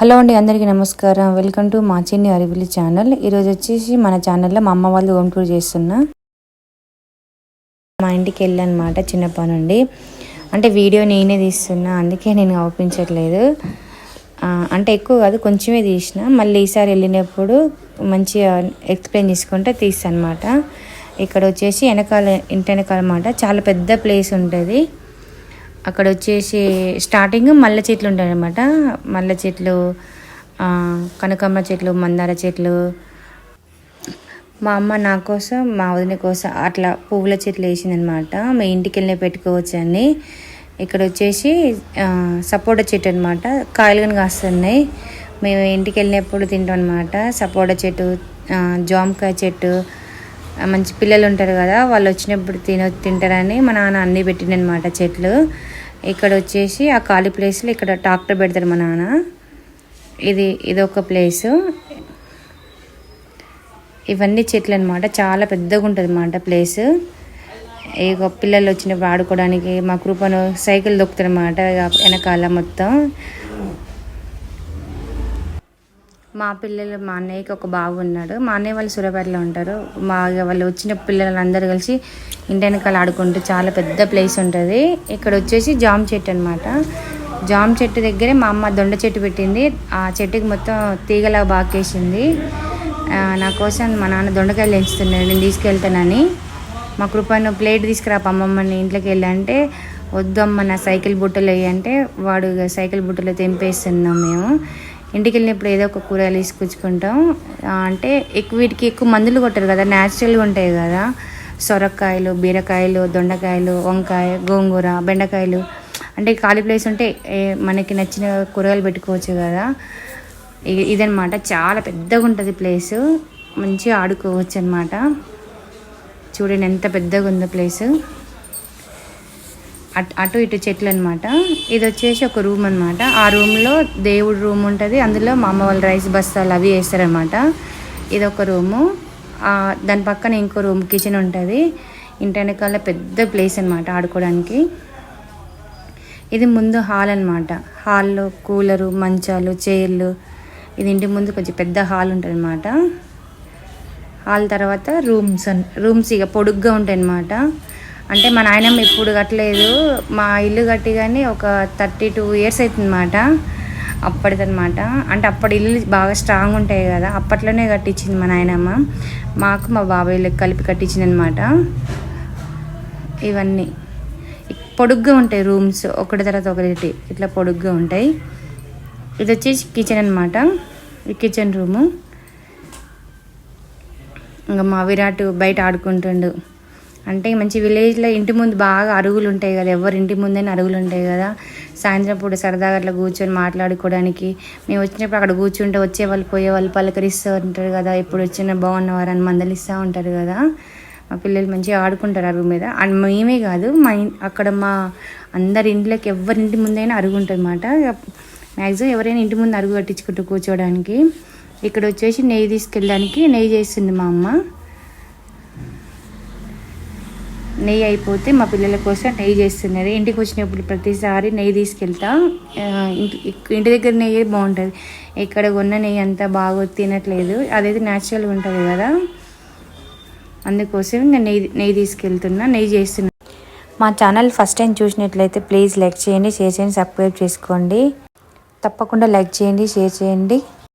Hello అండి అందరికీ నమస్కారం. వెల్కమ్ టు మా చిన్ని అరివిలి ఛానల్. ఈరోజు వచ్చేసి మన ఛానల్లో మా అమ్మ వాళ్ళు హోమ్ టూర్ చేస్తున్నా మా ఇంటికి వెళ్ళనమాట చిన్నప్పటి నుండి అంటే వీడియో నేనే తీస్తున్నా అందుకే నేను ఆపించట్లేదు. అంటే ఎక్కువ కాదు కొంచెమే తీసిన. మళ్ళీ ఈసారి వెళ్ళినప్పుడు మంచిగా ఎక్స్ప్లెయిన్ చేసుకుంటే తీస్తాను అనమాట ఇక్కడ వచ్చేసి వెనకాల ఇంటి వెనకాల అనమాట చాలా పెద్ద ప్లేస్ ఉంటుంది. అక్కడ వచ్చేసి స్టార్టింగ్ మల్లె చెట్లు ఉంటాయి అనమాట మల్లె చెట్లు కనకమ్మ చెట్లు మందార చెట్లు. మా అమ్మ నా కోసం మా వదిన కోసం అట్లా పువ్వుల చెట్లు వేసిందనమాట మా ఇంటికి వెళ్ళి పెట్టుకోవచ్చు అని ఇక్కడ వచ్చేసి సపోటా చెట్టు అనమాట కాయలు కానీ కాస్తున్నాయి. మేము ఇంటికి వెళ్ళినప్పుడు తింటాం అనమాట సపోటా చెట్టు జామకాయ చెట్టు మంచి పిల్లలు ఉంటారు కదా వాళ్ళు వచ్చినప్పుడు తిన తింటారని మా నాన్న అన్నీ పెట్టిండనమాట చెట్లు. ఇక్కడ వచ్చేసి ఆ ఖాళీ ప్లేస్లో ఇక్కడ ట్రాక్టర్ పెడతారు మా నాన్న. ఇది ఇది ఒక ప్లేసు ఇవన్నీ చెట్లు అనమాట చాలా పెద్దగా ఉంటుంది అన్నమాట ప్లేస్ ఇక పిల్లలు వచ్చినప్పుడు ఆడుకోవడానికి మా కృపను సైకిల్ దొక్కుతారన్నమాట వెనకాల మొత్తం. మా పిల్లలు మా అన్నయ్యకి ఒక బాబు ఉన్నాడు. మా అన్నయ్య వాళ్ళు సూర్యాపేటలో ఉంటారు. మా వాళ్ళు వచ్చిన పిల్లలందరూ కలిసి ఇంటి వెనకాల ఆడుకుంటూ చాలా పెద్ద ప్లేస్ ఉంటుంది. ఇక్కడ వచ్చేసి జామ చెట్టు అనమాట జామ చెట్టు దగ్గరే మా అమ్మ దొండ చెట్టు పెట్టింది. ఆ చెట్టుకి మొత్తం తీగలా బాకేసింది. నా కోసం మా నాన్న దొండకాయలు ఎంచుతున్నాడు నేను తీసుకెళ్తానని. మా కృపను ప్లేట్ తీసుకురా అమ్మమ్మని ఇంట్లోకి వెళ్ళంటే వద్దమ్మ నా సైకిల్ బుట్టలు వేయంటే వాడు సైకిల్ బుట్టలు తెంపేస్తున్నాం మేము. ఇంటికి వెళ్ళినప్పుడు ఏదో ఒక కూరగాయలు తీసుకొచ్చుకుంటాం. అంటే ఎక్కువ వీటికి ఎక్కువ మందులు కొట్టరు కదా న్యాచురల్గా ఉంటాయి కదా. సొరకాయలు బీరకాయలు దొండకాయలు వంకాయ గోంగూర బెండకాయలు. అంటే ఖాళీ ప్లేస్ ఉంటే మనకి నచ్చిన కూరగాయలు పెట్టుకోవచ్చు కదా. ఇదనమాట. చాలా పెద్దగా ఉంటుంది ప్లేసు. మంచిగా ఆడుకోవచ్చు అనమాట చూడండి ఎంత పెద్దగా ఉందో ప్లేసు. అటు ఇటు చెట్లు అనమాట ఇది వచ్చేసి ఒక రూమ్ అనమాట ఆ రూమ్లో దేవుడు రూమ్ ఉంటుంది. అందులో మా అమ్మ వాళ్ళు రైస్ బస్తాలు అవి వేస్తారనమాట ఇది ఒక రూము దాని పక్కన ఇంకో రూమ్ కిచెన్ ఉంటుంది. ఇంటి వెనకాల పెద్ద ప్లేస్ అనమాట ఆడుకోవడానికి ఇది ముందు హాల్ అనమాట హాల్లో కూలరు మంచాలు చైర్లు. ఇది ఇంటి ముందు కొంచెం పెద్ద హాల్ ఉంటుంది అనమాట హాల్ తర్వాత రూమ్స్ రూమ్స్ ఇక పొడుగ్గా ఉంటాయి అనమాట అంటే మా నాయనమ్మ ఇప్పుడు కట్టలేదు. మా ఇల్లు కట్టి కానీ ఒక థర్టీ టూ ఇయర్స్ అవుతుందన్నమాట అప్పటిదనమాట అంటే అప్పటి ఇల్లు బాగా స్ట్రాంగ్ ఉంటాయి కదా అప్పట్లోనే కట్టించింది మా నాయనమ్మ. మాకు మా బాబాయ్లకు కలిపి కట్టించింది అనమాట ఇవన్నీ పొడుగ్గా ఉంటాయి రూమ్స్ ఒకటి తర్వాత ఒకటి ఇట్లా పొడుగ్గా ఉంటాయి. ఇది వచ్చేసి కిచెన్ అనమాట ఈ కిచెన్ రూము. ఇంకా మా విరాట్ బయట ఆడుకుంటుండు. అంటే మంచి విలేజ్లో ఇంటి ముందు బాగా అరుగులు ఉంటాయి కదా ఎవరి ఇంటి ముందైనా అరుగులు ఉంటాయి కదా. సాయంత్రం పూట సరదాగా అట్లా కూర్చొని మాట్లాడుకోవడానికి మేము వచ్చినప్పుడు అక్కడ కూర్చుంటే వచ్చే వాళ్ళు పలకరిస్తూ ఉంటారు కదా. ఇప్పుడు వచ్చిన బాగున్నవారు అని మందలిస్తూ ఉంటారు కదా. మా పిల్లలు మంచిగా ఆడుకుంటారు అరుగు మీద. అండ్ మేమే కాదు మా అక్కడ మా అందరి ఇంట్లోకి ఎవరి ఇంటి ముందైనా అరుగు ఉంటుంది అన్నమాట మ్యాక్సిమం ఎవరైనా ఇంటి ముందు అరుగు కట్టించుకుంటూ కూర్చోవడానికి. ఇక్కడ వచ్చేసి నెయ్యి తీసుకెళ్ళడానికి నెయ్యి చేస్తుంది మా అమ్మ. నెయ్యి అయిపోతే మా పిల్లల కోసం నెయ్యి చేస్తున్నది ఇంటికి వచ్చినప్పుడు ప్రతిసారి నెయ్యి తీసుకెళ్తా. ఇంటి దగ్గర నెయ్యి బాగుంటుంది. ఇక్కడ కొన్న నెయ్యి అంతా బాగా తినట్లేదు. అదైతే న్యాచురల్గా ఉంటుంది కదా. అందుకోసం నేను నెయ్యి నెయ్యి తీసుకెళ్తున్నా నెయ్యి చేస్తున్నా. మా ఛానల్ ఫస్ట్ టైం చూసినట్లయితే ప్లీజ్ లైక్ చేయండి షేర్ చేయండి సబ్స్క్రైబ్ చేసుకోండి. తప్పకుండా లైక్ చేయండి షేర్ చేయండి.